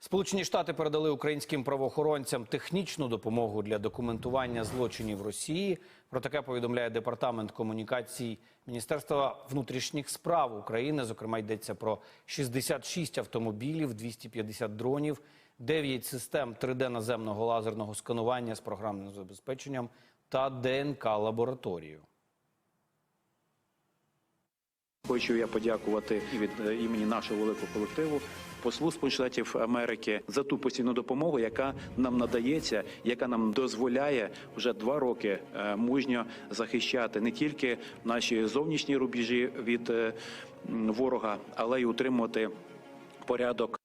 Сполучені Штати передали українським правоохоронцям технічну допомогу для документування злочинів Росії. Про таке повідомляє департамент комунікацій Міністерства внутрішніх справ України. Зокрема, йдеться про 66 автомобілів, 250 дронів, 9 систем 3D наземного лазерного сканування з програмним забезпеченням та ДНК лабораторію. Хочу я подякувати від е, імені нашого великого колективу послу Сполучених Штатів Америки за ту постійну допомогу, яка нам надається, яка нам дозволяє вже два роки е, мужньо захищати не тільки наші зовнішні рубежі від е, ворога, але й утримувати порядок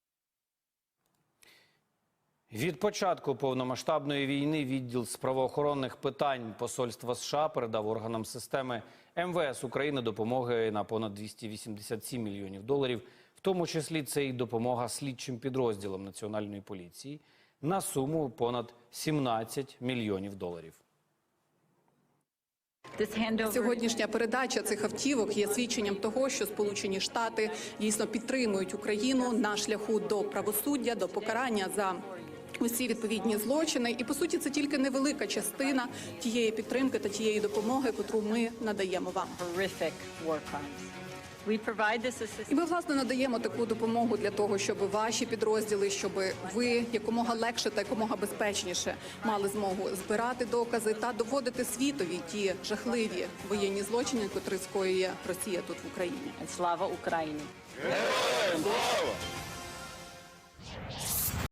Від початку повномасштабної війни відділ з правоохоронних питань посольства США передав органам системи МВС України допомоги на понад 287 мільйонів доларів. В тому числі це і допомога слідчим підрозділам національної поліції на суму понад 17 мільйонів доларів. Сьогоднішня передача цих автівок є свідченням того, що Сполучені Штати дійсно підтримують Україну на шляху до правосуддя, до покарання за усі відповідні злочини. І по суті, це тільки невелика частина тієї підтримки та тієї допомоги, котру ми надаємо вам. І ми власне надаємо таку допомогу для того, щоб ваші підрозділи, щоб ви якомога легше та якомога безпечніше мали змогу збирати докази та доводити світові ті жахливі воєнні злочини, котрі скоює Росія тут в Україні. and Slava Ukraini.